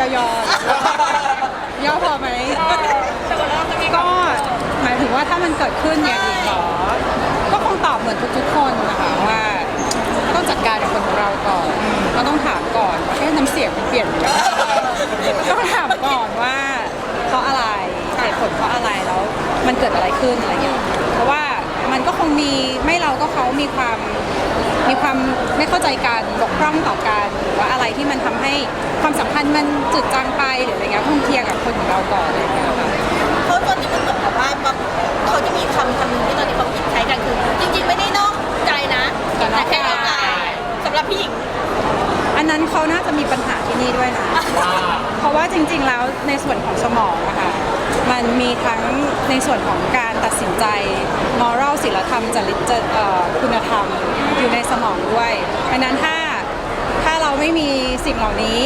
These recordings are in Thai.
ยอยอยอพอไหมก็หมายถึงว่าถ้ามันเกิดขึ้นเนี่ยอีกเหรอก็คงตอบเหมือนทุกๆคนนะคะว่าก็ต้องจัดการกับคนของเราก่อนก็ต้องถามก่อนว่น้ำเสียงมันเปลี่ยนไปแล้วต้องถามก่อนว่าเพราะอะไรเหตุผลเพราะอะไรแล้วมันเกิดอะไรขึ้นอะไรอย่างเงี้ยเพราะว่ามันก็คงมีไม่เราก็เขามีความ มีความไม่เข้าใจกันบกพร่องต่อกันหรือว่าอะไรที่มันทำให้ความสัมพันธ์มันจืดจางไปหรืออะไรเงี้ยคงเคลียร์กับคนของเราก่อนอะไรอย่างเงี้ยค่ะเพราะตอนนี้มันเหมือนกับว่าแบบเขาจะมีคำคำหนึงที่ตอนนี้เขาคิดใช้กันคือ จริง ๆ ไม่ได้นอกใจนะแต่นอกใจแค่นอกใจสำหรับพี่หญิง อันนั้นเขาน่าจะมีปัญหาที่นี่ด้วยนะ เพราะว่าจริง ๆ แล้วในส่วนของสมองอะค่ะมันมีทั้งในส่วนของการตัดสินใจ moral ศีลธรรมจริตจคุณธรรมอยู่ในสมองด้วยดังนั้นถ้าถ้า เราไม่มีสิ่งเหล่านี้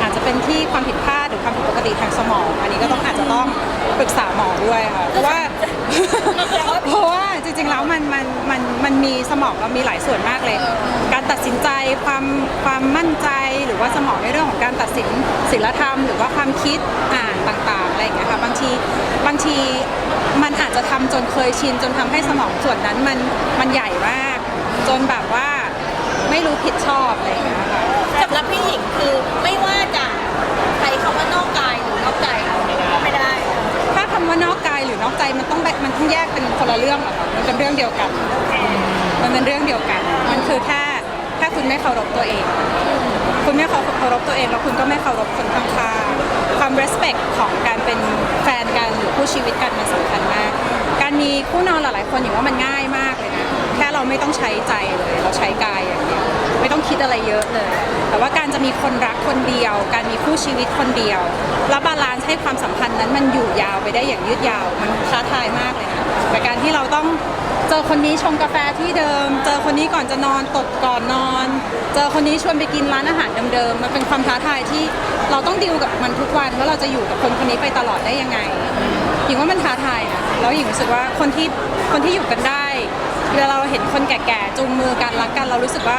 อาจจะเป็นที่ความผิดพลาดหรือความผิดปกติทางสมอง อันนี้ก็ต้องอาจจะต้องปรึกษาหมอด้วยค่ะเพราะว่า เพราะว่าจริงๆแล้วมันมันมันมันมีสมองเรามีหลายส่วนมากเลย การตัดสินใจความความมั่นใจหรือว่าสมองในเรื่องของการตัดสินศีลธรรม หรือว่าความคิดอ่านต่างๆอะไรอย่างเงี้ยค่ะบางทีบางทีมันอาจจะทำจนเคยชิน จนทำให้สมองส่วนนั้นมันมันใหญ่มาก จนแบบว่าไม่รู้ผิดชอบอะไรอย่างเงี้ย สำหรับพี่หญิงคือไม่ว่าจะใช้คำว่านอกกายหรือนอกใจก็ไม่ได้ถ้าคำว่านอกกายหรือนอกใจมันต้องแบมันต้องแยกเป็นคนละเรื่องเหรอคะมันเป็นเรื่องเดียวกัน มันเป็นเรื่องเดียวกัน มันคือแค่แค่คุณไม่เคารพตัวเอง คุณไม่เคารพตัวเองแล้วคุณก็ไม่เคารพคนข้างๆความ respect ของการเป็นแฟนกันหรือคู่ชีวิตกันมันสำคัญมาก การมีคู่นอนหลายๆคนอย่างว่ามันง่ายมากเลยนะ แค่เราไม่ต้องใช้ใจเลย เราใช้กายอย่างเดียว ไม่ต้องคิดอะไรเยอะเลย แต่ว่าการจะมีคนรักคนเดียว การมีคู่ชีวิตคนเดียว แล้วบาลานซ์ให้ความสัมพันธ์นั้นมันอยู่ยาวไปได้อย่างยืดยาว มันท้าทายมากเลยนะแต่การที่เราต้องเจอคนนี้ชงกาแฟที่เดิม เจอคนนี้ก่อนจะนอนตดก่อนนอน เจอคนนี้ชวนไปกินร้านอาหารเดิมๆ มันเป็นความท้าทายที่เราต้องดิวกับมันทุกวันว่าเราจะอยู่กับคนคนนี้ไปตลอดได้ยังไงหญิงว่ามันท้าทายนะแล้วหญิงรู้สึกว่าคนที่คนที่อยู่กันได้เวลาเราเห็นคนแก่ๆจูงมือกันรักกันเรารู้สึกว่า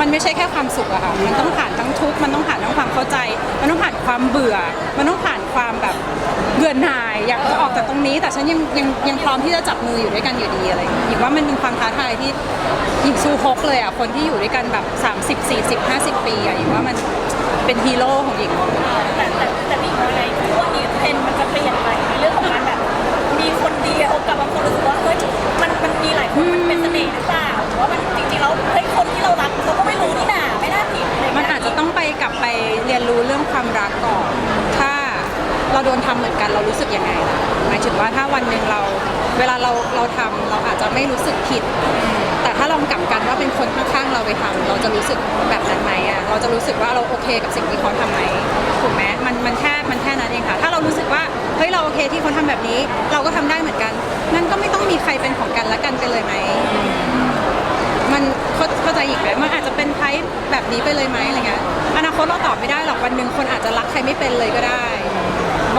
มันไม่ใช่แค่ความสุขอะค่ะ มันต้องผ่านทั้งทุกข์ มันต้องผ่านทั้งความเข้าใจ มันต้องผ่านความเบื่อ มันต้องผ่านความแบบเบื่อหน่าย อยากจะออกจากตรงนี้ แต่ฉันยังยังยังพร้อมที่จะจับมืออยู่ด้วยกันอยู่ดีอะไรอย่างเงี้ยหญิงว่ามันเป็นความท้าทายที่หญิงสู้ฮกเลยอะคนที่อยู่ด้วยกันแบบ 30 40 50 ปีอะหญิงว่ามันเป็นฮีโร่ของหญิงแต่แต่แต่พี่หญิงว่ในช่วงนี้เทรนด์มันจะเปลี่ยนไปในเรื่องของการแบบมีคนเดียวกับบางคนรู้สึก ว่าถ้าวันหนึ่งเรา เวลาเราเราทำเราอาจจะไม่รู้สึกผิด แต่ถ้าลองกลับกันว่าเป็นคนข้างๆเราไปทำเราจะรู้สึกแบบนั้นไหมอะเราจะรู้สึกว่าเราโอเคกับสิ่งที่เขาทำไหมถูกไหมมันมันแค่มันแค่นั้นเองค่ะ ถ้าเรารู้สึกว่าเฮ้ยเราโอเคที่เขาทำแบบนี้ เราก็ทำได้เหมือนกันงั้นก็ไม่ต้องมีใครเป็นของกันและกันไปเลยไหมมันเข้าเข้าใจอีกไหมมันอาจจะเป็นไทป์แบบนี้ไปเลยไหมอะไรเงี้ยอนาคตเราตอบไม่ได้หรอกวันหนึ่งคนอาจจะรักใครไม่เป็นเลยก็ได้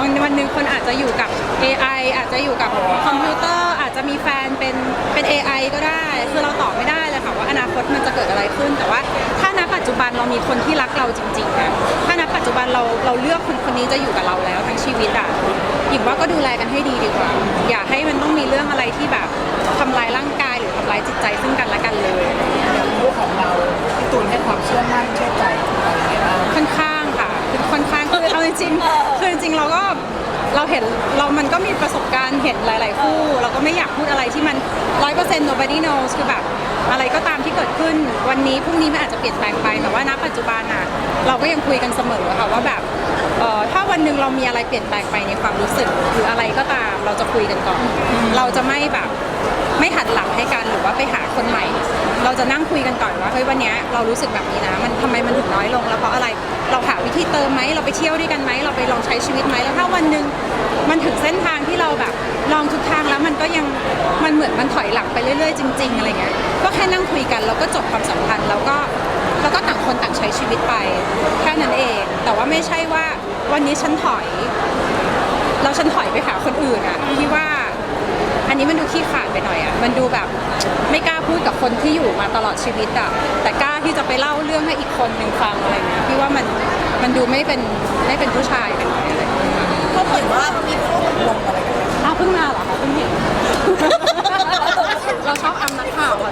วันวันหนึ่งคนอาจจะอยู่กับ AI อาจจะอยู่กับคอมพิวเตอร์ อาจจะมีแฟนเป็นเป็น AI ก็ได้ คือเราตอบไม่ได้เลยค่ะว่าอนาคตมันจะเกิดอะไรขึ้น แต่ว่าถ้าณปัจจุบันเรามีคนที่รักเราจริงๆนะถ้าณปัจจุบันเราเราเลือกคนคนนี้จะอยู่กับเราแล้วทั้งชีวิตอะหญิงว่าก็ดูแลกันให้ดีดีกว่า อย่าให้มันต้องมีเรื่องอะไรที่แบบทำลายร่างกายหรือทำลายจิตใจซึ่งกันและกันเลยอย่างคู่ของเราพี่ตูนให้ความเชื่อมั่นเชื่อใจเราอย่างไรบ้างค่อนข้างค่ะคือค่อนข้างคือเอาจริงๆคือจ ริง ๆ เราก็เราเห็นเรามันก็มีประสบการณ์เห็นหลาย ๆ คู่ เราก็ไม่อยากพูดอะไรที่มันร้อยเปอร์เซ็นต์ nobody knows คือแบบอะไรก็ตามที่เกิดขึ้นวันนี้พรุ่งนี้มันอาจจะเปลี่ยนแปลงไปแต่ว่าณปัจจุบันอะเราก็ยังคุยกันเสมอค่ะว่าแบบเอ่อถ้าวันหนึ่งเรามีอะไรเปลี่ยนแปลงไปในความรู้สึกหรืออะไรก็ตามเราจะคุยกันก่อน เราจะไม่แบบไม่หันหลังให้กันหรือว่าไปหาคนใหม่ เราจะนั่งคุยกันก่อนว่าเฮ้ยวันเนี้ยเรารู้สึกแบบนี้นะ มันทำไมมันถึงน้อยลงแล้วเพราะอะไร เราหาวิธีเติมไหมเราไปเที่ยวด้วยกันไหมเราไปลองใช้ชีวิตไหมแล้วถ้าวันหนึ่งมันถึงเส้นทางที่เราแบบลองทุกทางแล้วมันก็ยังมันเหมือนมันถอยหลังไปเรื่อยๆ จริง ๆอะไรเงี้ยก็แค่นั่งคุยกันแล้วก็จบความสัมพันธ์แล้วก็แล้วก็ต่างคนต่างใช้ชีวิตไปแค่นั้นเอง แต่ว่าไม่ใช่ว่าวันนี้ฉันถอยแล้วฉันถอยไปหาคนอื่นอะที่ว่า อันนี้มันดูขี้ขลาดไปหน่อยอะมันดูแบบไม่กล้าพูดกับคนที่อยู่มาตลอดชีวิตอะแต่กล้าที่จะไปเล่าเรื่องให้อีกคนหนึ่งฟังอะไรเงี้ยพี่ว่ามันมันดูไม่เป็นไม่เป็นผู้ชายไปหน่อยอะไรเงี้ยเขาเหมือนว่ามีข้อตกลงอะไรกันอ้าวเพิ่งมาเหรอคะเพิ่งเห็น เราชอบอำนักข่าวอะ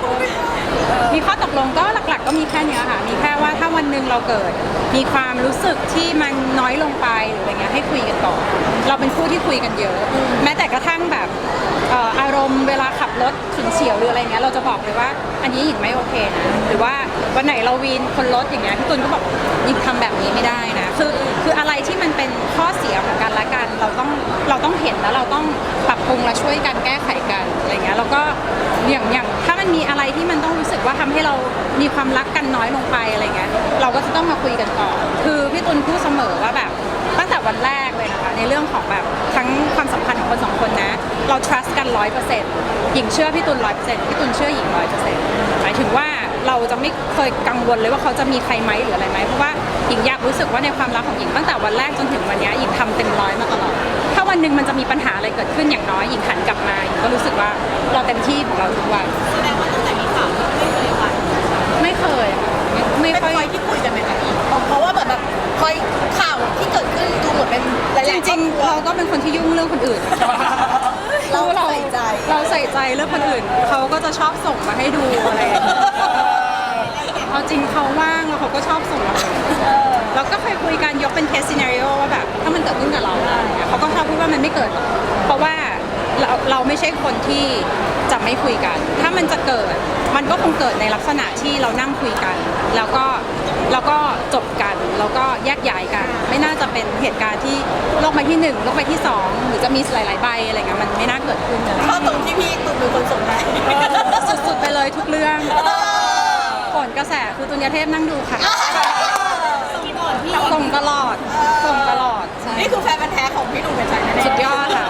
มีข้อตกลงก็หลัก ๆ ก็มีแค่เนี้ยค่ะ มีแค่ว่าถ้าวันหนึ่งเราเกิด มีความรู้สึก ที่มันน้อยลงไปหรืออะไรเงี้ยให้คุยกันก่อนเราเป็นคู่ที่คุยกันเยอะ แม้แต่กระทั่งแบบเอ่ออารมณ์เวลาขับรถฉุนเฉียวหรืออะไรเงี้ยเราจะบอกเลยว่า อันนี้หญิงไม่โอเคนะหรือว่าวันไหนเราวีนคนรถอย่างเงี้ยพี่ตุลก็บอกหญิงทำแบบนี้ไม่ได้นะคือ เป็นข้อเสียของกันและกัน เราต้องเราต้องเห็นแล้วเราต้องปรับปรุงและช่วยกันแก้ไขกันอะไรเงี้ยแล้วก็อย่างอย่างถ้ามันมีอะไรที่มันต้องรู้สึกว่าทำให้เรามีความรักกันน้อยลงไปอะไรเงี้ยเราก็จะต้องมาคุยกันก่อนคือพี่ตุลพูดเสมอว่าแบบตั้งแต่วันแรกเลยนะคะในเรื่องของแบบทั้งความสัมพันธ์ของคนสองคนนะ เรา trust กันร้อยเปอร์เซ็นต์หญิงเชื่อพี่ตุลร้อยเปอร์เซ็นต์พี่ตุลเชื่อหญิงร้อยเปอร์เซ็นต์หมายถึงว่า เราจะไม่เคยกังวลเลยว่าเขาจะมีใครไหมหรืออะไรไหมเพราะว่าหญิงอยากรู้สึกว่าในความรักของหญิงตั้งแต่วันแรกจนถึงวันเนี้ยหญิงทำเต็มร้อยมาตลอดถ้าวันหนึ่งมันจะมีปัญหาอะไรเกิดขึ้นอย่างน้อยหญิงหันกลับมาหญิงก็รู้สึกว่าเราเต็มที่ของเราทุกวันแสดงว่าตั้งแต่มีข่าวไม่เคยค่ะไม่เคยค่ะไม่เป็นค่อยคอยที่คุยกันไหมคะเพราะว่าแบบแบบคอยข่าวที่เกิดขึ้นดูเหมือนเป็นหลายๆจริงๆเราก็เป็นคนที่ยุ่งเรื่องคนอื่นเราใส่ใจเราใส่ใจเรื่องคนอื่นเขาก็จะชอบส่งมาให้ดูอะไร จริงเขาว่างแล้วเขาก็ชอบส่งมาให้เราก็เคยคุยกันยกเป็นเคสซีนารีโอว่าแบบถ้ามันเกิดขึ้นกับเราอะไรอย่างเงี้ยเขาก็ชอบพูดว่ามันไม่เกิดหรอกเพราะว่าเราเราไม่ใช่คนที่จะไม่คุยกัน ถ้ามันจะเกิดมันก็คงเกิดในลักษณะที่เรานั่งคุยกัน แล้วก็แล้วก็จบกันแล้วก็แยกย้ายกัน ไม่น่าจะเป็นเหตุการณ์ที่โลกใบที่หนึ่งโลกใบที่สองหรือจะมีหลายๆใบอะไรเงี้ยมันไม่น่าเกิดขึ้นเลยข้อตรงที่พี่ตุนเป็นคนส่งให้สุดๆไปเลยทุกเรื่อง ผลกระแสคือตุนยเทพนั่งดูค่ะ ส่งตลอด ส่งตลอดใช่นี่คือแฟนพันธ์แท้ของพี่หนุ่มเป็นใจแน่ๆสุดยอดค่ะ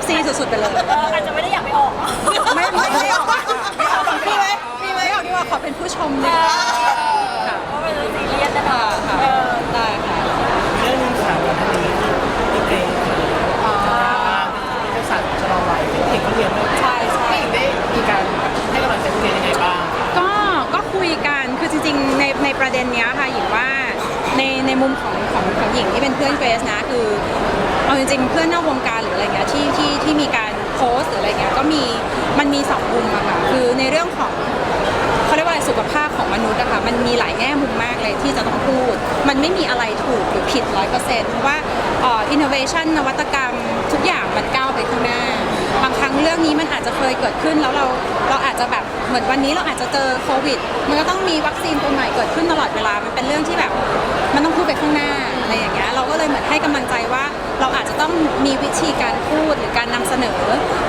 FC สุดๆไปเลย เอออาจจะไม่ได้อยากไปออกไม่ไม่ไม่ออกค่ะมีไหมมีไหมไม่ออกดีกว่าขอเป็นผู้ชมดีกว่าค่ะเพราะเป็นเรื่องซีเรียสนะค่ะคะค่ะเออได้ค่ะเรื่องหนึงข่าวก่อนหน้านี้ที่เพลงเป็นศาสตร์ชะลอวัยที่เด็กก็เรียนด้ มุมของของของหญิงที่เป็นเพื่อนเกรซนะคือเอาจริงๆเพื่อนนอกวงการหรืออะไรเงี้ยที่ที่ที่มีการโพสต์หรืออะไรเงี้ยก็มีมันมีสองมุมอะค่ะคือในเรื่องของเขาเรียกว่าอะไรสุขภาพของมนุษย์อะค่ะมันมีหลายแง่มุมมากเลยที่จะต้องพูด มันไม่มีอะไรถูกหรือผิดร้อยเปอร์เซ็นต์เพราะว่าอ่อ innovation นวัตกรรมทุกอย่างมันก้าวไปข้างหน้า บางครั้งเรื่องนี้มันอาจจะเคยเกิดขึ้นแล้วเราเราอาจจะแบบเหมือนวันนี้เราอาจจะเจอโควิด มันก็ต้องมีวัคซีนตัวใหม่เกิดขึ้นตลอดเวลา มันเป็นเรื่องที่แบบมันต้องพูดไปข้างหน้าอะไรอย่างเงี้ยเราก็เลยเหมือนให้กำลังใจว่า เราอาจจะต้องมีวิธีการพูดหรือการนำเสนอ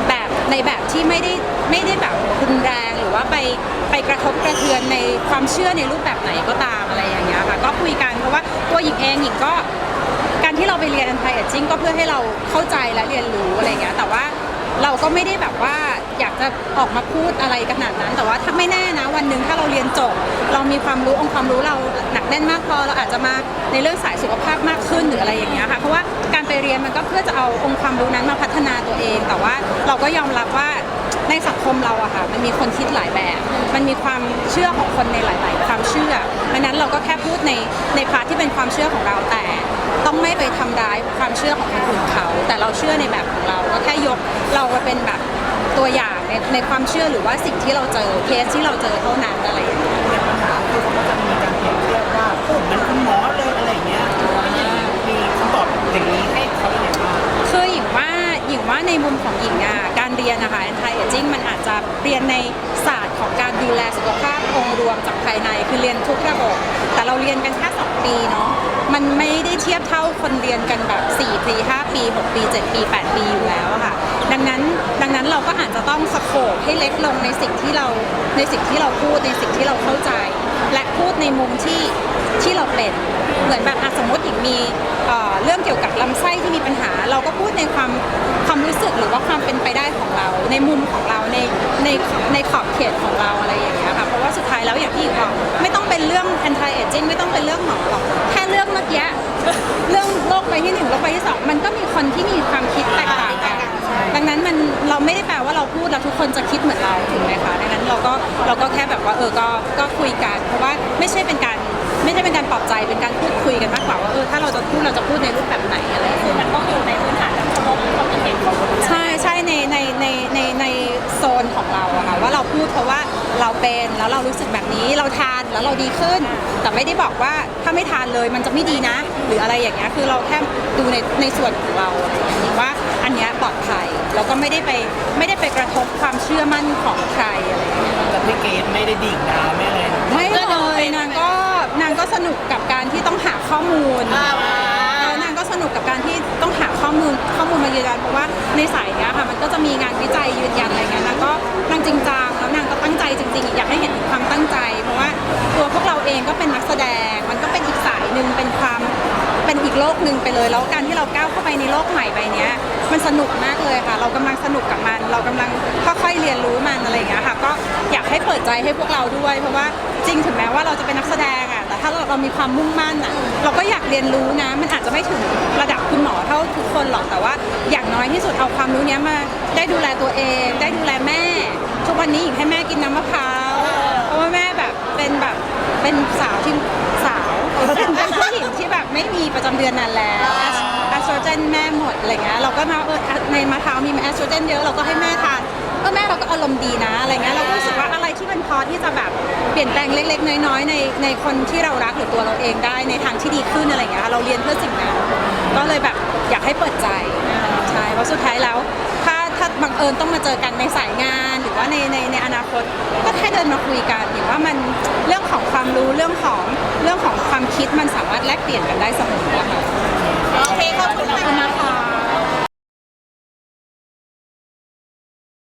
แบบในแบบที่ไม่ได้ไม่ได้แบบรุนแรงหรือว่าไปไปกระทบกระเทือนในความเชื่อในรูปแบบไหนก็ตามอะไรอย่างเงี้ยค่ะก็คุยกันเพราะว่าตัวหญิงเองหญิงก็การที่เราไปเรียน anti aging ก็เพื่อให้เราเข้าใจและเรียนรู้อะไรเงี้ยแต่ว่า เราก็ไม่ได้แบบว่าอยากจะออกมาพูดอะไรขนาดนั้น แต่ว่าถ้าไม่แน่นะ วันหนึ่งถ้าเราเรียนจบ เรามีความรู้องค์ความรู้เราหนักแน่นมากพอเราอาจจะมาในเรื่องสายสุขภาพมากขึ้นหรืออะไรอย่างเงี้ยค่ะเพราะว่า เรียนมันก็เพื่อจะเอาองค์ความรู้นั้นมาพัฒนาตัวเอง แต่ว่าเราก็ยอมรับว่าในสังคมเราอะค่ะมันมีคนคิดหลายแบบ มันมีความเชื่อของคนในหลาย ๆ ความเชื่อดังนั้นเราก็แค่พูดในในพาร์ทที่เป็นความเชื่อของเราแต่ ต้องไม่ไปทำร้ายความเชื่อของคนอื่นเขา แต่เราเชื่อในแบบของเราก็แค่ยกเรามาเป็นแบบตัวอย่างในในความเชื่อหรือว่าสิ่งที่เราเจอเคสที่เราเจอเท่านั้นอะไรอย่างเงี้ยอย่างปัญหาคือเขาก็จะมีการเปรียบเทียบว่าผมมันคุณหมอเลยมีคำตอบอย่างนี้ให้เขาอย่างไรบ้าง คือหญิงว่าหญิง ว่าในมุมของหญิงอะการเรียนนะคะ anti aging มันอาจจะเรียนในศาสตร์ของการดูแลสุขภาพองค์รวมจากภายในคือเรียนทุกระบบ แต่เราเรียนกันแค่2ปีเนาะมันไม่ได้เทียบเท่าคนเรียนกันแบบ4ปี5ปี6ปี7ปี8ปีอยู่แล้วค่ะ ดังนั้นดังนั้นเราก็อาจจะต้องสโคปให้เล็กลงในสิ่งที่เราในสิ่งที่เราพูดในสิ่งที่เราเข้าใจ และพูดในมุมที่ ที่เราเป็น เหมือนแบบอะสมมติหญิงมีเอ่อเรื่องเกี่ยวกับลำไส้ที่มีปัญหา เราก็พูดในความความรู้สึกหรือว่าความเป็นไปได้ของเรา ในมุมของเราในในในขอบเขตของเราอะไรอย่างเงี้ยค่ะเพราะว่าสุดท้ายแล้วอย่างที่หญิงบอกไม่ต้องเป็นเรื่อง anti aging ไม่ต้องเป็นเรื่องหมอหรอกแค่เรื่องเมื่อกี้เรื่องโรคใบที่หนึ่งโรคใบที่สองมันก็มีคนที่มีความคิดแตกต่างกันดังนั้นมันเราไม่ได้แปลว่าเราพูดแล้วทุกคนจะคิดเหมือนเราถูกไหมคะดังนั้นเราก็เราก็แค่แบบว่าเออก็ก็คุยกัน เพราะว่าไม่ใช่เป็นการ ไม่ใช่เป็นการปลอบใจเป็นการพูดคุยกันมากกว่าว่าเออถ้าเราจะพูดเราจะพูดในรูปแบบไหนอะไรคือมันต้องอยู่ในพื้นฐานการเคารพความคิดเห็นของคนอื่นใช่ใช่ในในในในในโซนของเราอะค่ะว่าเราพูดเพราะว่าเราเป็นแล้วเรารู้สึกแบบนี้เราทานแล้วเราดีขึ้น แต่ไม่ได้บอกว่าถ้าไม่ทานเลยมันจะไม่ดีนะ หรืออะไรอย่างเงี้ยคือเราแค่ดูในในส่วนของเราอะไรอย่างเงี้ยว่าอันเนี้ยปลอดภัยแล้วก็ไม่ได้ไปไม่ได้ไปกระทบความเมูลข้อมูลมายืนยันเพราะว่าในสายเนี้ยค่ะมันก็จะมีงานวิจัยยืนยันอะไรเงี้ยนางก็นางจริงจังแล้วนางก็ตั้งใจจริงๆอยากให้เห็นถึงความตั้งใจ เพราะว่าตัวพวกเราเองก็เป็นนักแสดง มันก็เป็นอีกสายหนึ่งเป็นความเป็นอีกโลกหนึ่งไปเลยแล้วการที่เราก้าวเข้าไปในโลกใหม่ใบเนี้ยมันสนุกมากเลยค่ะ เรากำลังสนุกกับมัน เรากำลังค่อยๆเรียนรู้มันอะไรอย่างเงี้ยค่ะ ก็อยากให้เปิดใจให้พวกเราด้วย เพราะว่าจริงถึงแม้ว่าเราจะเป็นนักแสดงอะ ถ้าเราเรามีความมุ่งมั่นอะเราก็อยากเรียนรู้นะ มันอาจจะไม่ถึงระดับคุณหมอเท่าทุกคนหรอกแต่ว่า อย่างน้อยที่สุดเอาความรู้เนี้ยมาได้ดูแลตัวเอง ได้ดูแลแม่ ทุกวันนี้หญิงให้แม่กินน้ำมะพร้าวเพราะว่าแม่แบบเป็นแบบเป็นสาวที่สาวเป็นเป็นผู้หญิงที่แบบไม่มีประจำเดือนนานแล้วแอสโตรเจนแม่หมดอะไรเงี้ยเราก็มาเออในมะพร้าวมีแอสโตรเจนเยอะเราก็ให้แม่ทาน ก็แม่เราก็อารมณ์ดีนะอะไรเงี้ยเราก็รู้สึกว่าอะไรที่มันพอที่จะแบบเปลี่ยนแปลงเล็ก ๆ น้อยๆในในคนที่เรารักหรือตัวเราเองได้ในทางที่ดีขึ้นอะไรเงี้ยเราเรียนเพื่อสิ่งนั้นก็เลยแบบอยากให้เปิดใจใช่เพราะสุดท้ายแล้วถ้าถ้าบังเอิญต้องมาเจอกันในสายงานหรือว่าในในในอนาคตก็แค่เดินมาคุยกันหรือว่ามันเรื่องของความรู้เรื่องของเรื่องของความคิดมันสามารถแลกเปลี่ยนกันได้เสมอค่ะโอเคขอบคุณขอบคุณนะคะ